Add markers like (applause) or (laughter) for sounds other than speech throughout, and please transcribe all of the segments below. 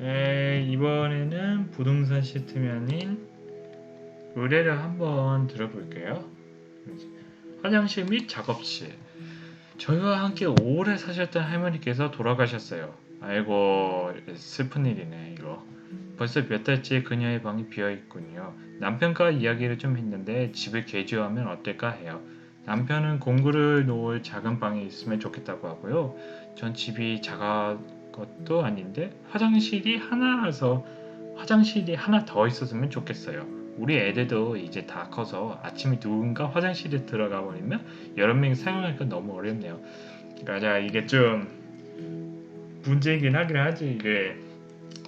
네, 이번에는 부동산 아닌 의뢰를 한번 들어볼게요. 화장실 및 작업실. 저희와 함께 오래 사셨던 할머니께서 돌아가셨어요. 아이고 슬픈 일이네 이거. 벌써 몇 달째 그녀의 방이 비어 있군요. 남편과 이야기를 좀 했는데 집을 개조하면 어떨까 해요. 남편은 공구를 놓을 작은 방이 있으면 좋겠다고 하고요. 전 집이 작아 것도 아닌데 화장실이 하나라서 화장실이 하나 더 있었으면 좋겠어요. 우리 애들도 이제 다 커서 아침에 누군가 화장실에 들어가 버리면 여러 명이 사용하기가 너무 어렵네요. 맞아 이게 좀 문제이긴 하긴 하지 이게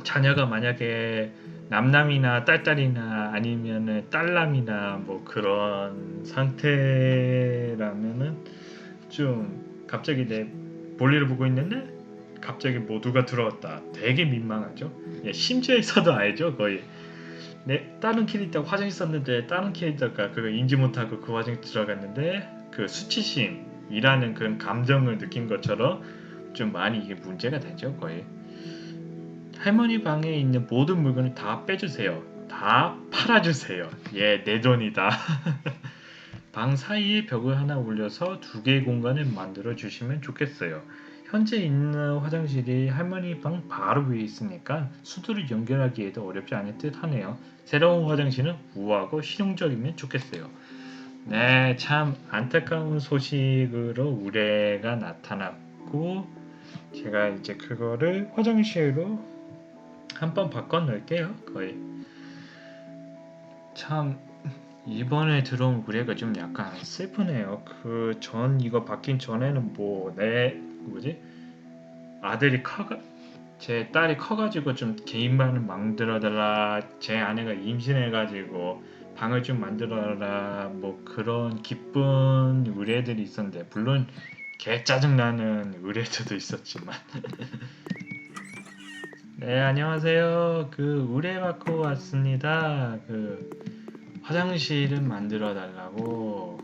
자녀가 만약에 남남이나 딸딸이나 아니면은 딸남이나 뭐 그런 상태라면은 좀 갑자기 내 볼일을 보고 있는데 갑자기 모두가 들어왔다. 되게 민망하죠. 예, 심지어에서도 알죠, 거의. 내 다른 캐릭터 화장실 썼는데 다른 캐릭터가 그거 인지 못하고 그 화장실 들어갔는데 그 수치심이라는 그런 감정을 느낀 것처럼 좀 많이 이게 문제가 되죠, 거의. 할머니 방에 있는 모든 물건을 다 빼주세요. 다 팔아주세요. 예, 내 돈이다. (laughs) 방 사이에 벽을 하나 올려서 두 개의 공간을 만들어 주시면 좋겠어요. 현재 있는 화장실이 할머니 방 바로 위에 있으니까 수도를 연결하기에도 어렵지 않을 듯 하네요. 새로운 화장실은 우아하고 실용적이면 좋겠어요. 네, 참 안타까운 소식으로 우레가 나타났고 제가 이제 그거를 화장실로 한 번 바꿔 놓을게요. 거의 참 이번에 들어온 우레가 좀 약간 슬프네요. 그 전 이거 바뀐 전에는 뭐 내 뭐지? 아들이 커가 제 딸이 커가지고 좀 개인 방을 만들어달라 제 아내가 임신해가지고 방을 좀 만들어라 뭐 그런 기쁜 의뢰들이 있었는데 물론 개 짜증나는 의뢰들도 있었지만. (laughs) 네 안녕하세요. 그 의뢰 받고 왔습니다. 그 화장실을 만들어 달라고.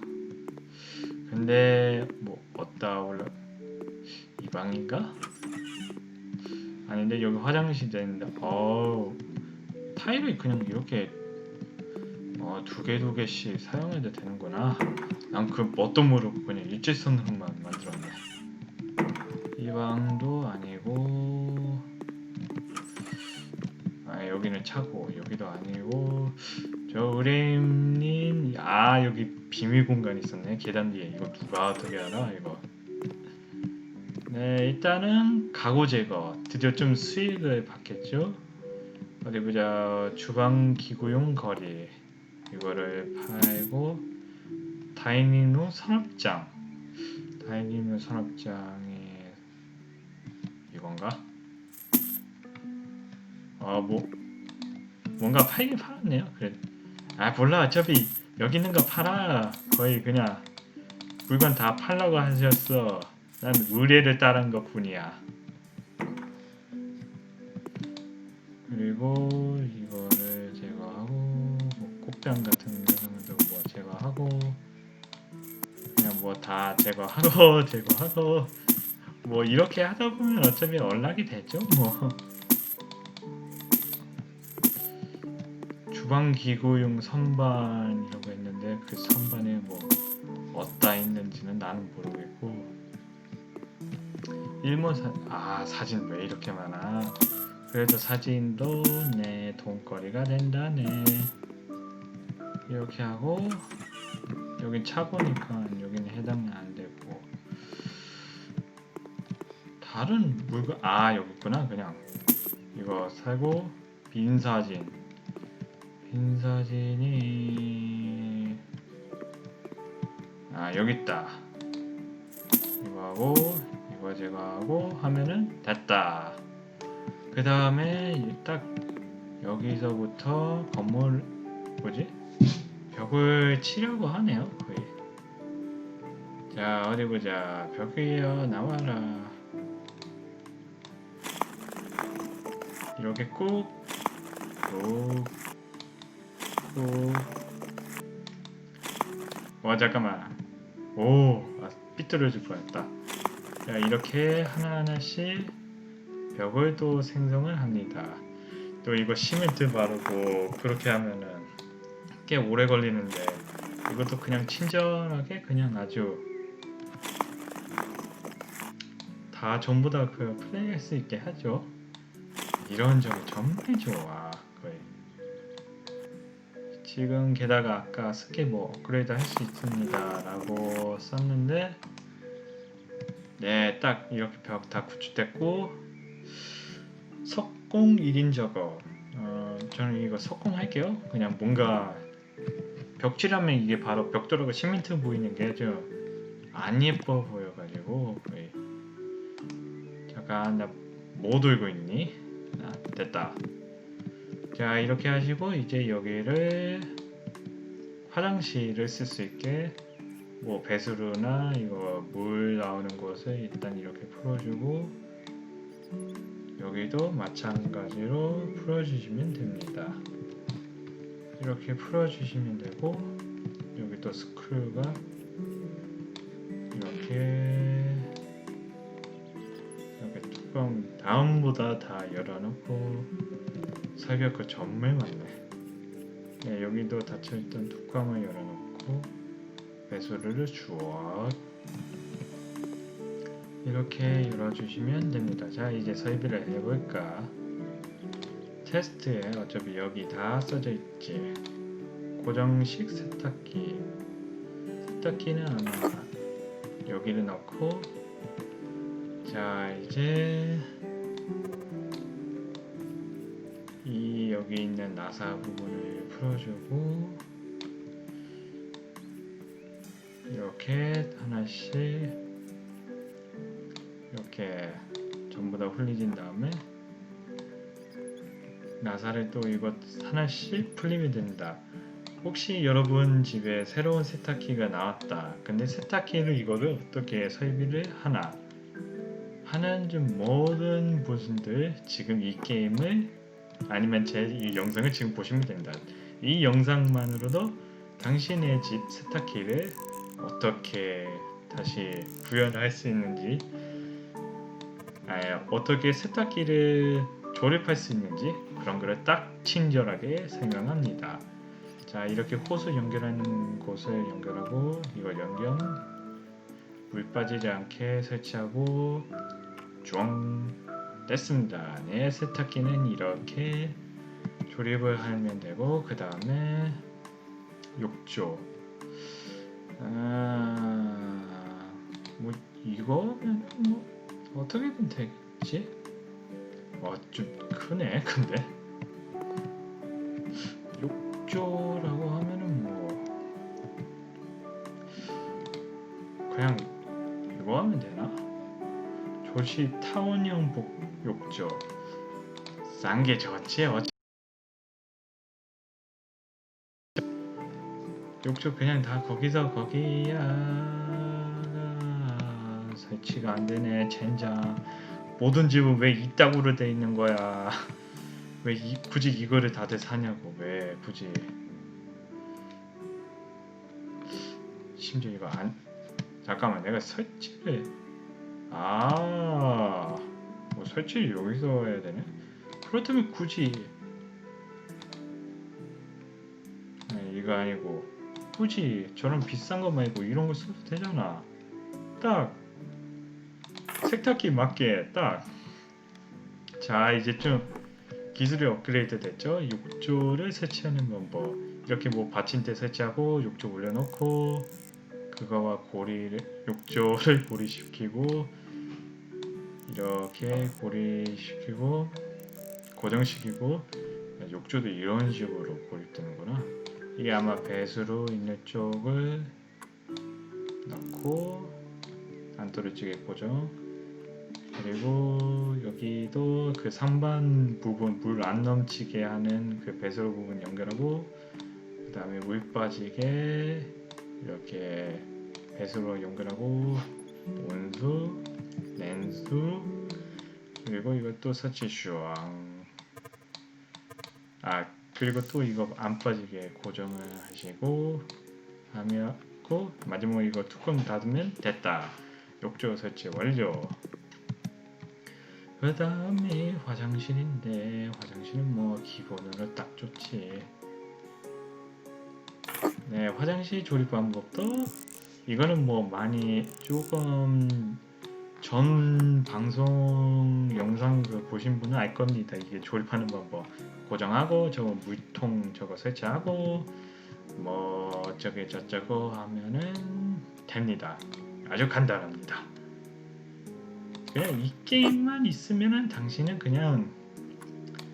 근데 뭐 어디다 올라 이 방인가? 아닌데 여기 화장실 되는데. 어우 타일을 그냥 이렇게 어, 두 개 두 개씩 사용해도 되는구나. 난그 뭣도 모르고 그냥 일직선으로만 만들었네. 이 방도 아니고 아 여기는 차고 여기도 아니고 저 의뢰인님 아 여기 비밀 공간이 있었네. 계단 뒤에. 이거 누가 어떻게 알아 이거? 네 일단은 가구 제거. 드디어 좀 수익을 받겠죠? 어디 보자. 주방 기구용 거리. 이거를 팔고 다이닝룸 서랍장. 다이닝룸 서랍장이 이건가? 아뭐 뭔가 팔긴 팔았네요. 그래 아 몰라. 어차피 여기 있는 거 팔아. 거의 그냥 물건 다 팔라고 하셨어. 난 의뢰를 따른 것 뿐이야. 그리고 이거를 제거하고 뭐 꽃병 같은 경우도 뭐 제거하고 그냥 뭐 다 제거하고 (laughs) 제거하고 뭐 이렇게 하다 보면 어차피 연락이 되죠 뭐 주방 기구용 선반이라고 했는데 그 선반에 뭐 어디다 있는지는 나는 모르겠고. 일본 사, 아 사진 왜 이렇게 많아? 그래도 사진도 내 돈거리가 된다네. 이렇게 하고 여긴 차고니까 여기는 해당이 안 되고. 다른 물건 아 여기 있구나 그냥. 이거 사고 빈 사진 빈 사진이. 아 여기 있다. 이거 하고 이거 제거하고 하면은 됐다. 그 다음에 딱 여기서부터 건물 뭐지? 벽을 치려고 하네요 거의. 자 어디 보자. 벽이여 나와라. 이렇게 꾹 꾹, 꾹. 와 잠깐만 오 아, 삐뚤어질 뻔했다 자 이렇게 하나하나씩 벽을 또 생성을 합니다. 또 이거 시멘트 바르고 그렇게 하면은 꽤 오래 걸리는데 이것도 그냥 친절하게 그냥 아주 다 전부 다 그 플레이할 수 있게 하죠. 이런 점이 정말 좋아. 지금 게다가 아까 스케 뭐 업그레이드 할 수 있습니다 라고 썼는데 네, 딱 이렇게 벽 다 구축됐고 석공 1인 작업. 어, 저는 이거 석공 할게요. 그냥 뭔가 벽칠하면 이게 바로 벽돌하고 시멘트 보이는 게 좀 안 예뻐 보여가지고 잠깐 나뭐 들고 있니? 아, 됐다. 자 이렇게 하시고 이제 여기를 화장실을 쓸 수 있게 뭐 배수로나 이거 물 나오는 곳을 일단 이렇게 풀어주고 여기도 마찬가지로 풀어주시면 됩니다. 이렇게 풀어주시면 되고 여기 또 스크류가 이렇게 이렇게 뚜껑 다음보다 다 열어놓고 설벽 그 정말 많네. 네, 여기도 닫혀있던 뚜껑을 열어놓고 배수를 쭉 이렇게 열어주시면 됩니다. 자 이제 설비를 해볼까? 테스트에 어차피 여기 다 써져 있지. 고정식 세탁기. 세탁기는 아마 여기를 넣고 자 이제 여기 있는 나사 부분을 풀어주고 이렇게 하나씩 이렇게 전부 다 흘리진 다음에 나사를 또 이것 하나씩 풀리면 됩니다. 혹시 여러분 집에 새로운 세탁기가 나왔다. 근데 세탁기를 이거를 어떻게 설비를 하나 하는 좀 모든 분들 지금 이 게임을 아니면 제 이 영상을 지금 보시면 됩니다. 이 영상만으로도 당신의 집 세탁기를 어떻게 다시 구현할 수 있는지 아, 어떻게 세탁기를 조립할 수 있는지 그런 거를 딱 친절하게 설명합니다. 자 이렇게 호스 연결하는 곳을 연결하고 이거 연결 물 빠지지 않게 설치하고 쫑 됐습니다. 네 세탁기는 이렇게 조립을 하면 되고 그 다음에 욕조 아 뭐 이거는 뭐 어떻게든 되겠지? 와 좀 크네 근데 욕조라고 하면은 뭐 그냥? 조시 타원형 복 욕조. 싼 게 좋지 어찌. 욕조 그냥 다 거기서 거기야. 설치가 안 되네 젠장. 모든 집은 왜 이따구로 돼 있는 거야? 왜 이, 굳이 이거를 다들 사냐고 왜 굳이. 심지어 이거 안 잠깐만 내가 설치를 아, 뭐 설치를 여기서 해야 되네? 그렇다면 굳이 아니, 이거 아니고 굳이 저런 비싼 거 말고 이런 거 써도 되잖아. 딱 세탁기 맞게 딱. 자 이제 좀 기술이 업그레이드 됐죠? 욕조를 설치하는 방법. 이렇게 뭐 받침대 설치하고 욕조 올려놓고 그거와 고리를 욕조를 고리시키고 이렇게 고리시키고 고정시키고 욕조도 이런 식으로 고립되는구나. 이게 아마 배수로 있는 쪽을 넣고 안 떨어지게 고정. 그리고 여기도 그 상반 부분 물 안 넘치게 하는 그 배수로 부분 연결하고 그 다음에 물 빠지게 이렇게 배수로 연결하고 온수, 냉수 그리고 이것도 설치 슈왕. 아 그리고 또 이거 안 빠지게 고정을 하시고 하면 고 마지막에 이거 뚜껑 닫으면 됐다. 욕조 설치 완료. 그 다음에 화장실인데 화장실은 뭐 기본으로 딱 좋지. 네 화장실 조립 방법도 이거는 뭐 많이 조금 전 방송 영상 그 보신 분은 알 겁니다. 이게 조립하는 방법 고정하고 저거 물통 저거 설치하고 뭐 어쩌게 저쩌고 하면은 됩니다. 아주 간단합니다. 그냥 이 게임만 있으면은 당신은 그냥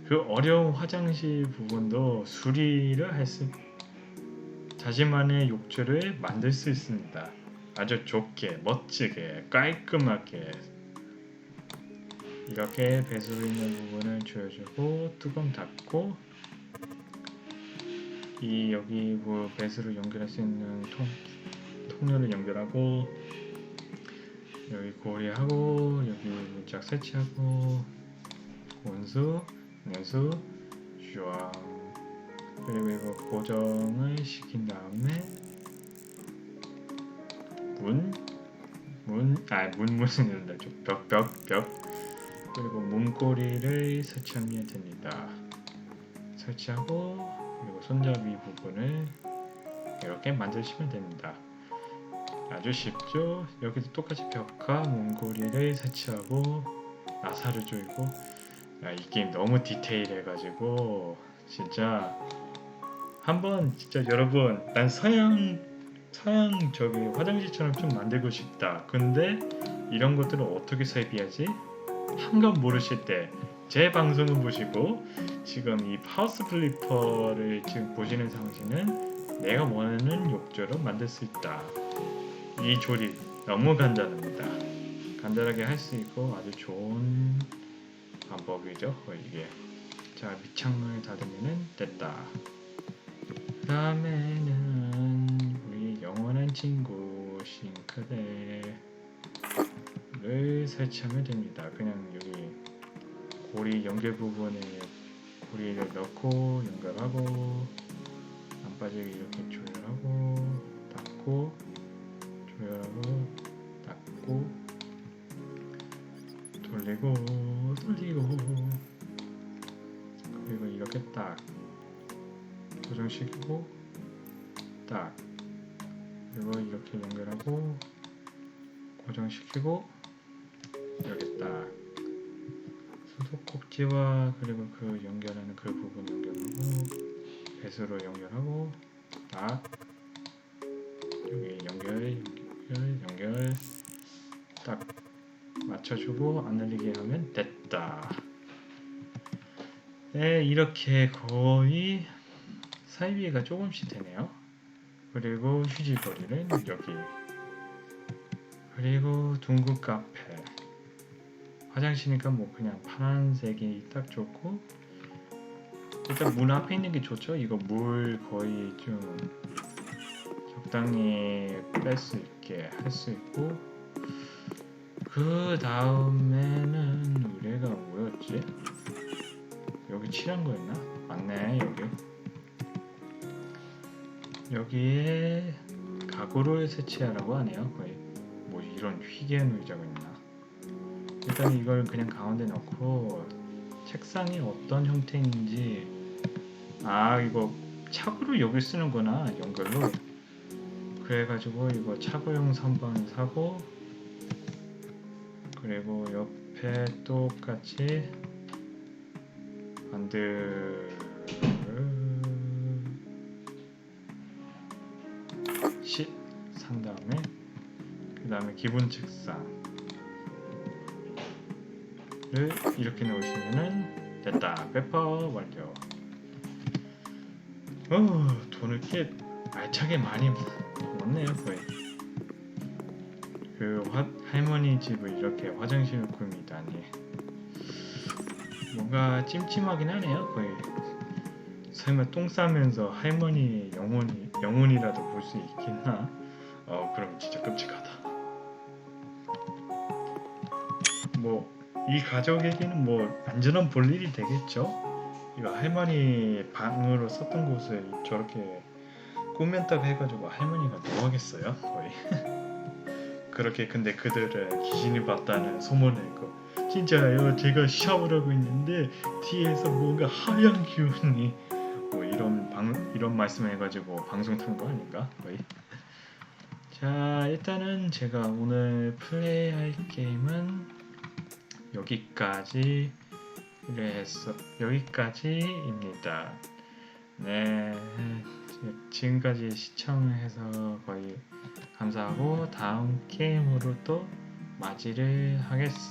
그 어려운 화장실 부분도 수리를 할 수, 자신만의 욕조를 만들 수 있습니다. 아주 좋게, 멋지게, 깔끔하게 이렇게 배수로 있는 부분을 조여주고 뚜껑 닫고 이 여기 뭐 배수로 연결할 수 있는 통 통로를 연결하고 여기 고리하고 여기 문짝 설치하고 온수 내수 슈왕 그리고 고정을 시킨 다음에 문 문, 아, 문, 문은 이런다. 벽, 벽, 벽. 그리고 문고리를 설치하면 됩니다. 설치하고, 그리고 손잡이 부분을 이렇게 만드시면 됩니다. 아주 쉽죠? 여기도 똑같이 벽과 문고리를 설치하고, 나사를 조이고, 아, 이 게임 너무 디테일해가지고, 진짜, 한번 진짜 여러분, 난 서양 서양 저기 화장실처럼 좀 만들고 싶다. 근데 이런 것들을 어떻게 설비하지? 한 건 모르실 때 제 방송을 보시고 지금 이 파우스 플리퍼를 지금 보시는 당신은 내가 원하는 욕조로 만들 수 있다. 이 조립 너무 간단합니다. 간단하게 할 수 있고 아주 좋은 방법이죠. 어, 이게 자 밑창문을 닫으면 됐다. 그 다음에는 우리 영원한 친구 싱크대를 설치하면 됩니다. 그냥 여기 고리 연결 부분에 고리를 넣고 연결하고 안 빠지게 이렇게 조율하고 닫고 조율하고 닫고 돌리고 고정시키고 딱. 그리고 이렇게 연결하고 고정시키고 여기 딱. 수도꼭지와 그리고 그 연결하는 그 부분 연결하고 배수로 연결하고 딱. 여기 연결 연결 연결. 딱. 맞춰주고 안 흘리게 하면 됐다. 네 이렇게 거의 사이비가 조금씩 되네요. 그리고 휴지거리는 여기. 그리고 둥근 카페. 화장실이니까 뭐 그냥 파란색이 딱 좋고 일단 문 앞에 있는 게 좋죠. 이거 물 거의 좀 적당히 뺄 수 있게 할 수 있고 그 다음에는 우리가 뭐였지? 여기 칠한 거였나? 맞네 여기. 여기에 가구를 설치하라고 하네요. 거의 뭐 이런 희귀한 의자가 있나? 일단 이걸 그냥 가운데 넣고 책상이 어떤 형태인지 아 이거 차구를 여기 쓰는구나 연결로 그래가지고 이거 차구용 선반 사고 그리고 옆에 똑같이 만들 쉿산 다음에 그 다음에 기본 책상을 이렇게 넣으시면은 됐다. 페퍼 완료 어 돈을 꽤 알차게 많이 넣었네요 거의. 그 화, 할머니 집을 이렇게 화장실을 꾸미다니. 뭔가 찜찜하긴 하네요 거의. 설마 똥 싸면서 할머니 영혼이 영혼이라도 볼 수 있겠나? 어 그럼 진짜 끔찍하다. 뭐 이 가족에게는 뭐 안전한 볼 일이 되겠죠. 이거 할머니 방으로 썼던 곳을 저렇게 꾸몄다고 해가지고 할머니가 뭐 하겠어요? 거의 (laughs) 그렇게 근데 그들을 귀신이 봤다는 소문을 그 진짜요. 제가 샤워를 하고 있는데 뒤에서 뭔가 하얀 기운이 뭐 이런 방 이런 말씀해가지고 방송 탄거 아닌가 거의. 자 일단은 제가 오늘 플레이할 게임은 여기까지 그래서 여기까지입니다. 네 지금까지 시청해서 거의 감사하고 다음 게임으로 또 맞이를 하겠습니다.